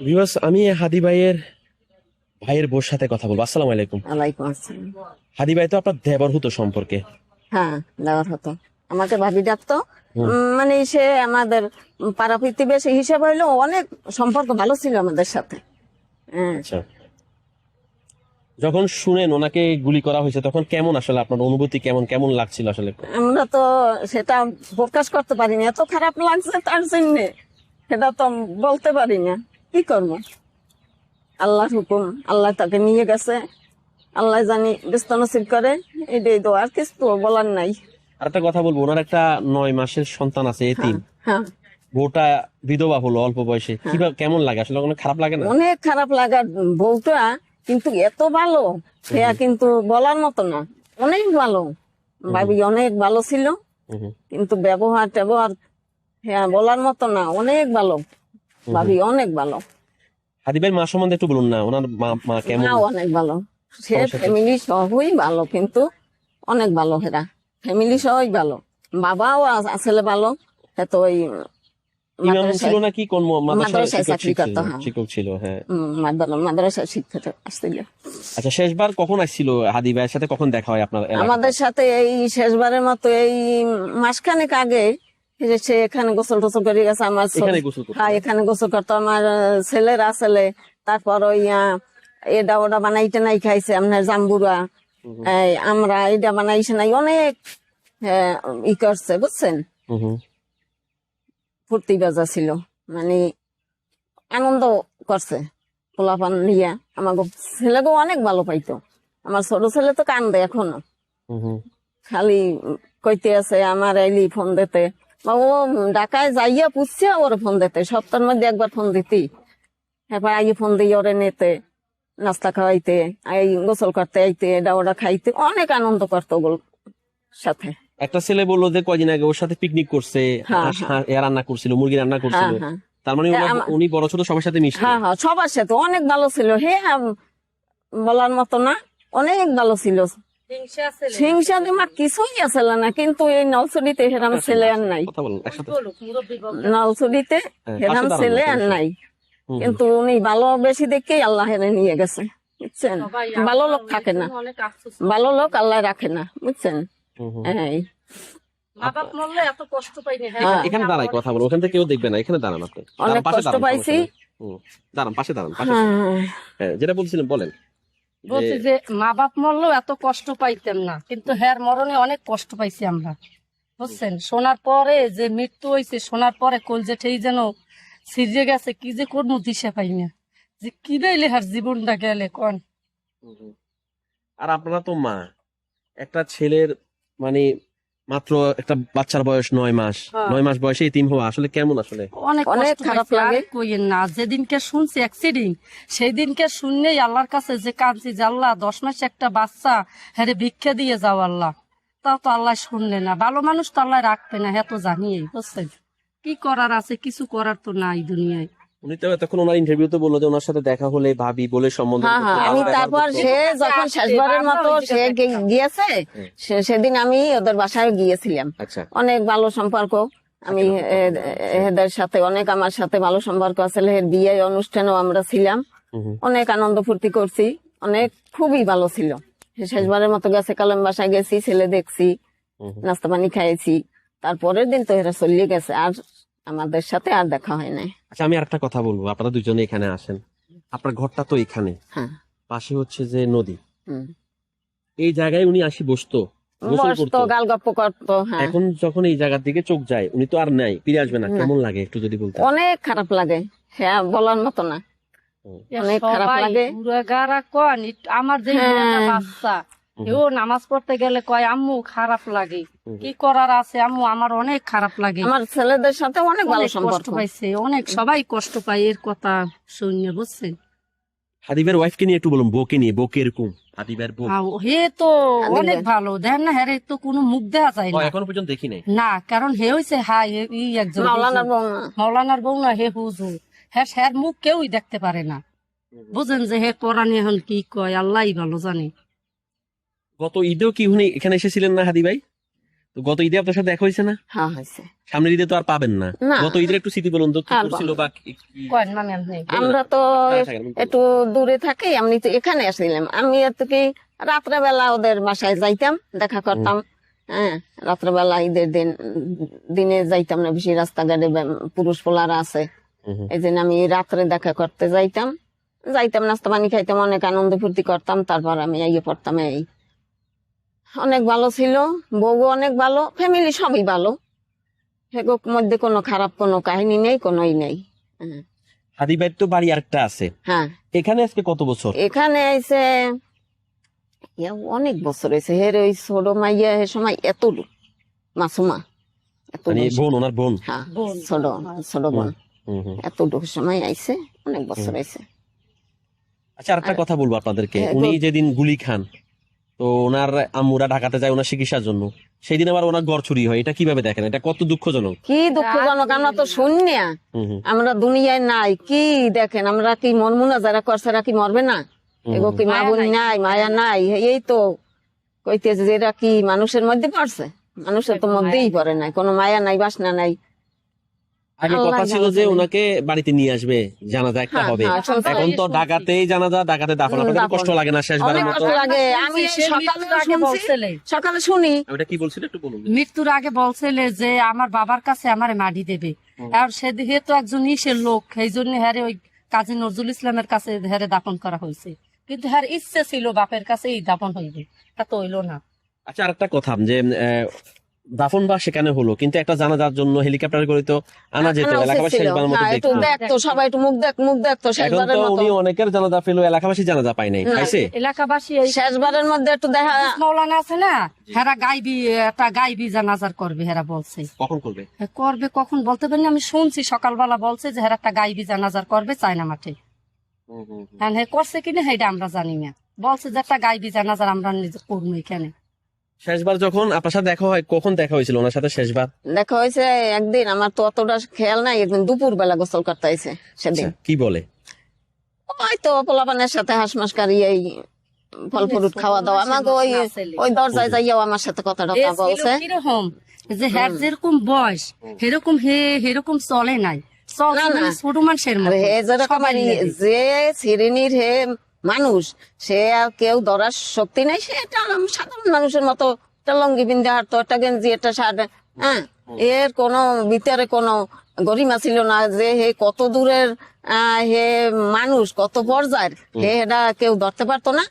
Viewers আমি হাদি ভাইয়ের ভাইয়ের বোর সাথে কথা বলব। আসসালামু আলাইকুম। ওয়ালাইকুম আসসালাম। হাদি ভাই তো আপনার দেবর হতো সম্পর্কে। হ্যাঁ দেওয়ার হতো। আমাকে ভাবি ডাকতো। মানে সে আমাদের পাড়া প্রতিবেশী হিসাব হইল অনেক সম্পর্ক ভালো ছিল আমাদের সাথে। হ্যাঁ। আচ্ছা। যখন শুনেন ওনাকে গুলি করা হয়েছে তখন কেমন আসলে আপনার অনুভূতি কেমন? কেমন লাগছিল আসলে? আমরা তো সেটা প্রকাশ করতে পারি না এত খারাপ লাগছে তার জন্য সেটা তো বলতে পারি না কি করব? আল্লাহর হুকুম আল্লাহ তাকে নিয়ে গেছে। আল্লাহ জানি ব্যস্ত নসিব করে এটাই তো আর কিছু বলার নাই। আর একটা কথা বলব ওনার একটা নয় মাসের সন্তান আছে এতিম। হ্যাঁ বউটা বিধবা হলো অল্প বয়সে। কীভাবে কেমন লাগে? আসলে কোনো খারাপ লাগে না? অনেক খারাপ লাগার বউটা কিন্তু এত ভালো সেয়া কিন্তু বলার মতো না। অনেক ভালো। ভাবি অনেক ভালো ছিল। কিন্তু ব্যবহার ট্যাবহার হ্যাঁ বলার মতো না অনেক ভালো। ভাবি অনেক ভালো। হাদি ভাইয়ের মা সম্বন্ধে একটু বলুন না ওনার মা মা কেমন? মাও অনেক ভালো। সে ফ্যামিলি সহই ভালো কিন্তু অনেক ভালো হেরা। ফ্যামিলি সহই ভালো। বাবাও আসলে ভালো। সে তো ওই ইমাম ছিল নাকি? কোন মাদ্রাসার মাদ্রাসায় শিক্ষক চাকরি ছিল? হ্যাঁ। শিক্ষক ছিল হ্যাঁ। মাদ্রাসায় শিক্ষা আসছিল আচ্ছা শেষবার কখন আসছিল হাদি ভাইয়ের সাথে? কখন দেখা হয় আপনার আমাদের সাথে এই শেষবারের মতো এই মাসখানেক আগে সে এখানে গোসল টোসল করে গেছে আমার এখানে গোসল করতো? হ্যাঁ এখানে গোসল করতো আমার আহ, ছেলেরা ছেলে তারপর ওই এটা ওটা বানাইতে নাই খাইছে আপনার জাম্বুরা। আমরা এটা বানাইছে নাই অনেক আহ, ই করছে বুঝছেন। ফুর্তি বাজা ছিল মানে আনন্দ করছে পোলাপান নিয়ে। আমাকে ছেলেকেও অনেক ভালো পাইতো। আমার ছোট ছেলে তো কান্দে এখনও। খালি কইতে আছে আমার এলি ফোন দিতে। ও ঢাকায় যাইয়া পুষছে ওর ফোন দিতে। সপ্তাহের মধ্যে একবার ফোন দিতি। হ্যাঁ আইয়ে ফোন দিয়ে ওরে নিতে নাস্তা খাওয়াইতে এই গোসল করতে আইতে এটা ওটা খাইতে অনেক আনন্দ করতো ওগুলোর সাথে। একটা ছেলে বলল যে কয়দিন আগে ওর সাথে পিকনিক করছে হ্যাঁ, হাঁস- রান্না করছিল মুরগি রান্না হ্যাঁ করছিল। হ্যাঁ। তার মানে হ্যাঁ, উনি বড় ছোট সবার সাথে মিশছে হ্যাঁ হ্যাঁ সবার সাথে। অনেক ভালো ছিল। হে বলার মতো না অনেক ভালো ছিল। হিংসা কিছুই আসল না কিন্তু এই নলছড়িতে হেরাম ছেলে আর নাই। কথা নলছড়িতে হ্যাঁ, হেরাম ছেলে আর নাই। কিন্তু উনি ভালো বেশি দেখেই আল্লাহ হেরে নিয়ে গেছে বুঝছেন? ভালো লোক থাকে না। ভালো লোক আল্লাহ রাখে না বুঝছেন। হ্যাঁ। পাইনি হ্যাঁ। এখানে দাঁড়াই কথা বলো ওখান থেকে কেউ দেখবে না এখানে দাঁড়ান আপনি। অনেক কষ্ট পাইছি। সমস্যা দাঁড়ান পাশে দাঁড়ান পাশে হ্যাঁ। হ্যাঁ, যেটা বলছিলেন বলেন। বলছি যে মা বাপ মরলেও এত কষ্ট পাইতাম না। কিন্তু হ্যার মরণে অনেক কষ্ট পাইছি আমরা। বুঝছেন? শোনার পরে যে মৃত্যু হয়েছে শোনার পরে কলজেঠেই যেন সিজে গেছে কি যে কোন দিশা পাই না। যে কি নাইলে হার জীবনটা গেলে কন। আর আপনারা তো মা। একটা ছেলের মানে মাত্র একটা বাচ্চার বয়স নয় মাস। হ্যাঁ। নয় মাস বয়সে তিন হওয়া আসলে কেমন আসলে? অনেক অনেক খারাপ লাগে। আর কইয়েন না যেদিনকে শুনছি অ্যাক্সিডেন্ট সেই দিনকে শুনলেই আল্লাহর কাছে যে কাঁদছি যে আল্লাহ দশ মাস একটা বাচ্চা হ্যাঁ ভিক্ষা দিয়ে যাও আল্লাহ। তাও তো আল্লাহ শুনলে না। ভালো মানুষ তো আল্লাহ রাখবে না হ্যাঁ তো জানিয়ে বুঝছেন? কি করার আছে? কিছু করার তো নাই দুনিয়ায়। উনি তো তখন ওনার ইন্টারভিউতে বলল যে ওনার সাথে দেখা হলে ভাবি বলে সম্বন্ধ হ্যাঁ হ্যাঁ আমি তারপর সে যখন শেষবারের মতো সে গিয়েছে সেদিন আমি ওদের বাসায় গিয়েছিলাম। আচ্ছা। অনেক ভালো সম্পর্ক। আমি এ- এদের সাথে অনেক আমার সাথে ভালো সম্পর্ক আছে। এর বিয়ে অনুষ্ঠানেও আমরা ছিলাম। অনেক আনন্দ ফুর্তি করছি। অনেক খুবই ভালো ছিল। শেষবারের মতো গেছে কালাম বাসায় গেছি ছেলে দেখছি। নাস্তা পানি খাইছি। তারপরের দিন তো এরা চলিয়ে গেছে। আর আমাদের সাথে আর দেখা হয় নাই। আচ্ছা আমি আরেকটা কথা বলব। আপনারা দুজনে এখানে আসেন। আপনার ঘরটা তো এখানে। হ্যাঁ। পাশে হচ্ছে যে নদী। এই জায়গায় উনি আসি বসতো হ্যাঁ। এখন যখন এই জায়গার দিকে চোখ যায় উনি তো আর নাই ফিরে আসবে না। কেমন লাগে একটু যদি বলতেন? অনেক খারাপ লাগে। হ্যাঁ বলার মতো না। অনেক খারাপ লাগে। আমার যে হ্যাঁ। বাচ্চা। এও নামাজ পড়তে গেলে কয় আম্মু খারাপ লাগে। কি করার আছে আম্মু আমার অনেক খারাপ লাগে। আমার ছেলেদের সাথে অনেক ভালো সম্পর্ক। পাইছে অনেক সবাই কষ্ট পায় এর কথা শুনে বুঝছেন? হাদিবের ওয়াইফকে নিয়ে একটু বলুন বউকে নিয়ে বউ হাদিবের বউ? হে তো অনেক ভালো। দেখেন না হ্যাঁ তো কোনো মুখ দেওয়া যায় না। এখনও পর্যন্ত দেখি নাই। না কারণ হে হইছে হাই ই একজন মাওলানার হুজুর। বৌমা মাওলানার বউ না হে হুজুর। হ্যাঁ স্যার মুখ কেউই দেখতে পারে না। বুঝেন যে হে কোরআনে এখন কি কয় আল্লাহই ভালো জানে। গত ঈদেও কি উনি এখানে এসেছিলেন না হাদি ভাই? তো গত ঈদে আপনার সাথে দেখা হয়েছে না? হ্যাঁ হয়েছে। সামনের ঈদে তো আর পাবেন না। গত ঈদের একটু স্মৃতি বলুন তো কি করছিল বা আমরা তো হ্যাঁ, একটু দূরে থাকি আমি তো এখানে আসছিলাম। আমি এত কি রাত্রে বেলা ওদের বাসায় যাইতাম দেখা করতাম। হ্যাঁ রাত্রে বেলা ঈদের দিন দিনে যাইতাম না বেশি রাস্তাঘাটে পুরুষ পোলারা আছে। এই জন্য আমি রাত্রে দেখা করতে যাইতাম। যাইতাম নাস্তা পানি খাইতাম অনেক আনন্দ ফুর্তি করতাম তারপর আমি ইয়ে পড়তাম এই অনেক ভালো ছিল বউ অনেক ভালো ফ্যামিলি সবই ভালো। সেগুলোর মধ্যে কোনো খারাপ কোনো কাহিনী নেই কোনোই নেই। হ্যাঁ। হাদি ভাইয়ের তো বাড়ি আরেকটা আছে। হ্যাঁ। এখানে আজকে কত বছর? এখানে এসে অনেক বছর হয়েছে হের ওই ছোট মাইয়া হে সময় এতটু মাসুমা এত মানে বোন ওনার বোন? হ্যাঁ ছোট ছোট বোন। হুম। সময় আইছে অনেক বছর আইছে। আচ্ছা আরেকটা কথা বলব আপনাদেরকে। হ্যাঁ, উনি যেদিন গুলি খান তো ওনার আম্মুরা ঢাকাতে যায় ওনার চিকিৎসার জন্য। সেই দিন আবার ওনার ঘর চুরি হয় এটা কীভাবে দেখেন? এটা কত দুঃখজনক। কি দুঃখজনক আমরা তো শুনি না হুম হুম। আমরা দুনিয়ায় নাই কি দেখেন আমরা কি মরমু না? যারা করছে কি মরবে না? এগো কি মা বোন নাই। মায়া নাই এই তো কইতেছে যে এরা কি মানুষের মধ্যে পড়ছে? মানুষের তো মধ্যেই। পড়ে নাই কোনো মায়া নাই বাসনা নাই। আগে কথা ছিল যে ওনাকে বাড়িতে নিয়ে আসবে জানাজা একটা হ্যাঁ, হবে। হ্যাঁ, এখন তো ঢাকাতেই জানাজা ঢাকাতে দাফন। আপনাদের কষ্ট লাগে না শেষবারের অনেক মতো? আমি সকালে সকালে শুনি। ওটা কি বলছিল একটু বলুন। মৃত্যুর আগে বলছিলে যে আমার বাবার কাছে আমার মাটি দেবে। আর সেদিকে তো একজন ইসের লোক সেই জন্য হ্যারে ওই কাজী নজরুল ইসলামের কাছে হ্যারে দাপন করা হয়েছে। কিন্তু হ্যার ইচ্ছে ছিল বাপের কাছে এই দাপন হইবে। তা তো হইল না। আচ্ছা আরেকটা কথা যে আহ, দাফন বা সেখানে হলো কিন্তু একটা জানাজার জন্য হেলিকপ্টার করে তো আনা যেত এলাকাবাসী ছিল। শেষবার মতো হ্যাঁ, দেখতো। দেখতো সবাই একটু মুখ দেখ মুখ দেখতো শেষবারের মতো। উনি অনেকের জানাজা পেল এলাকাবাসী জানাজা পায় নাই পাইছে? এলাকাবাসী এই শেষবারের মধ্যে একটু দেখা আছে না? হেরা গাইবি একটা গাইবি জানাজার করবে হেরা বলছে। কখন করবে? হ্যাঁ, করবে কখন? বলতে পারিনি আমি শুনছি সকালবেলা বলছে যে হেরা একটা গাইবি জানাজার করবে চায়না মাঠে। হ্যাঁ হ্যাঁ করছে কিনা সেটা আমরা জানি না। বলছে যে একটা গাইবি জানাজার আমরা নিজে করব এখানে। শেষবার যখন আপনার সাথে দেখা হয় কখন দেখা হয়েছিল ওনার সাথে শেষবার? দেখা হয়েছে একদিন আমার তো অতটা খেয়াল নাই একদিন দুপুর বেলা গোসল করতে আইছে সেদিন। আচ্ছা, কি বলে? ওই তো পোলাপানের সাথে হাঁস মাস কারি এই ফল ফ্রুট খাওয়া দাওয়া। আমাকে ওই ওই দরজায় যাইয়াও আমার সাথে কথা টথা বলছে। কীরকম? যে হ্যার যেরকম বয়স সেরকম হে সেরকম চলে নাই। না। মানে ছোট মানুষের লেগে। যে শ্রেণির হে মানুষ সে আর কেউ ধরার শক্তি নাই সে একটা সাধারণ মানুষের মতো। একটা লঙ্গি বিন্দে হাঁটতো একটা গেঞ্জি একটা শার্ট হ্যাঁ? এর কোনো ভিতরে কোনো গরিমা ছিল না যে হে কত দূরের আহ, হে মানুষ কত পর্যায়ের। হে এটা কেউ ধরতে পারতো না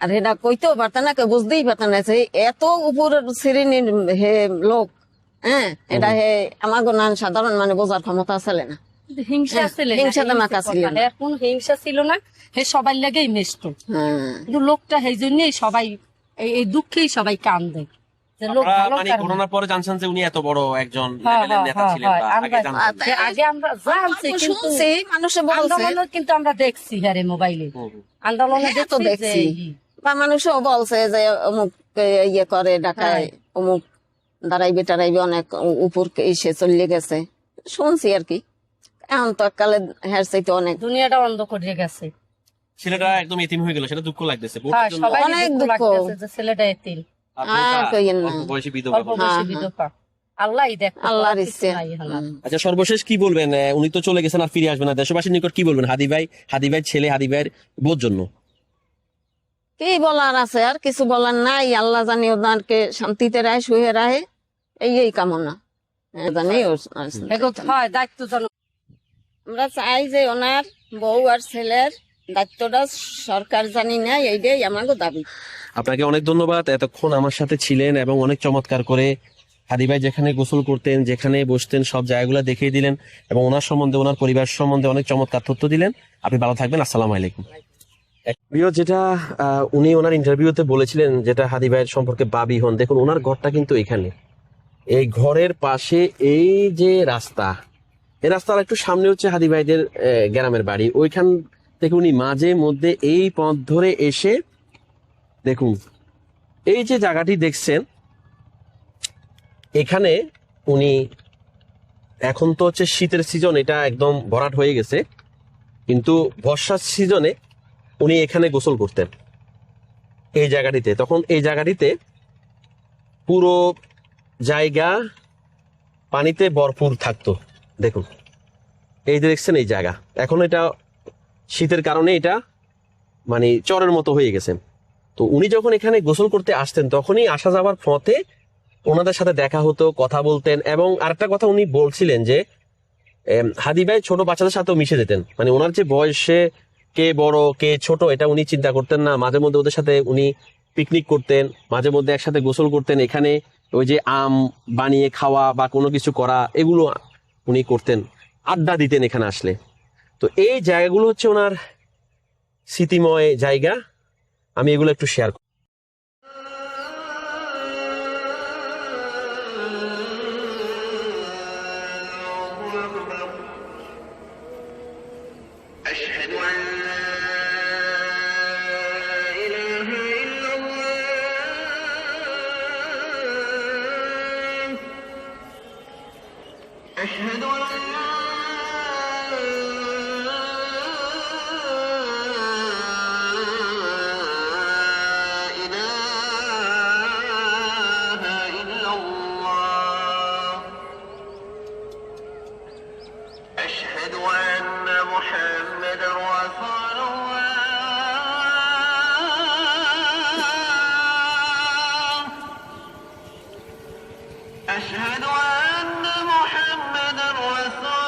আর এটা কইতেও পারতো না কেউ বুঝতেই পারতো না যে এত উপরের শ্রেণির হে লোক হ্যাঁ? এটা হে আমার সাধারণ মানে বোঝার ক্ষমতা ছেলে না। হ্যাঁ, ছিল না, হিংসা তো এই মাথা ছিল কথা। না। এর কোনো হিংসা ছিল না হে সবাই লেগেই মেশতো হ্যাঁ কিন্তু লোকটা সেই জন্যই সবাই এই- এই দুঃখেই সবাই কান্দে যে লোক আপনারা ভালো মানে কারণে। ঘটনার পরে জানছেন যে উনি এত বড় একজন হ্যাঁ, লেভেলের হ্যাঁ, নেতা হ্যাঁ, ছিলেন হ্যাঁ, আমরা আগে আমরা জানছি কিন্তু মানুষে বলছে কিন্তু আমরা দেখছি হ্যাঁ মোবাইলে। আন্দোলনে হ্যাঁ, তো দেখছি দেখছি। বা মানুষও বলছে যে অমুক ইয়ে করে ডাকায় অমুক দাঁড়াইবে টাড়াইবে অনেক উপর এসে চলে গেছে শুনছি আর কি এখন তো কালে হ্যার চাইতে অনেক। দুনিয়াটা অন্ধ করে গেছে। ছেলেটা একদম এতিম হয়ে গেল সেটা দুঃখ লাগতেছে। হ্যাঁ জন্য। সবাই অনেক দুঃখ দুঃখ। লাগতেছে যে ছেলেটা এতিম। বয়সী বিধবা হ্যাঁ, বিধবা। আল্লাহই দেখ আল্লাহর আচ্ছা সর্বশেষ কি বলবেন? উনি তো চলে গেছেন আর ফিরে আসবেন না। দেশবাসীর নিকট কি বলবেন? হাদি ভাই হাদি ভাই ছেলে হাদি ভাইয়ের বোধ জন্য। কি বলার আছে? আর কিছু বলার নাই। আল্লাহ জানি ওনারকে শান্তিতে রায় শুয়ে রাহে। এই এই কামনা। হ্যাঁ, জানি হয় দায়িত্ব জন আমরা চাই যে ওনার বউ আর ছেলের দায়িত্বটা সরকার জানি না, এইটাই আমাকে দাবি। আপনাকে অনেক ধন্যবাদ। এতক্ষণ আমার সাথে ছিলেন এবং অনেক চমৎকার করে হাদি ভাই যেখানে গোসল করতেন, যেখানে বসতেন, সব জায়গাগুলো দেখিয়ে দিলেন এবং ওনার সম্বন্ধে, ওনার পরিবার সম্বন্ধে অনেক চমৎকার তথ্য দিলেন। আপনি ভালো থাকবেন। আসসালামু আলাইকুম। প্রিয়, যেটা উনি ওনার ইন্টারভিউতে বলেছিলেন যেটা হাদি ভাইয়ের সম্পর্কে বাবি হন। দেখুন, ওনার ঘরটা কিন্তু এখানে। এই ঘরের পাশে এই যে রাস্তা এই রাস্তার একটু সামনে হচ্ছে হাদি ভাইদের গ্রামের বাড়ি। ওইখান থেকে উনি মাঝে মধ্যে এই পথ ধরে এসে দেখুন, এই যে জায়গাটি দেখছেন, এখানে উনি এখন তো হচ্ছে শীতের সিজন এটা একদম ভরাট হয়ে গেছে। কিন্তু বর্ষার সিজনে উনি এখানে গোসল করতেন, এই জায়গাটিতে। তখন এই জায়গাটিতে পুরো জায়গা পানিতে ভরপুর থাকতো। দেখুন, এই যে দেখছেন এই জায়গা। এখন এটা শীতের কারণে এটা মানে চরের মতো হয়ে গেছে। তো উনি যখন এখানে গোসল করতে আসতেন, তখনই আসা যাওয়ার পথে ওনাদের সাথে দেখা হতো, কথা বলতেন এবং আরেকটা কথা উনি বলছিলেন যে হাদি ভাই ছোট বাচ্চাদের সাথেও মিশে যেতেন। মানে ওনার যে বয়সে কে বড়, কে ছোট, এটা উনি চিন্তা করতেন না। মাঝে মধ্যে ওদের সাথে উনি পিকনিক করতেন, মাঝে মধ্যে একসাথে গোসল করতেন। এখানে ওই যে আম বানিয়ে খাওয়া বা কোনো কিছু করা, এগুলো উনি করতেন, আড্ডা দিতেন এখানে আসলে। তো এই জায়গাগুলো হচ্ছে ওনার স্মৃতিময় জায়গা। আমি এগুলো একটু শেয়ার أشهد أن محمدا رسول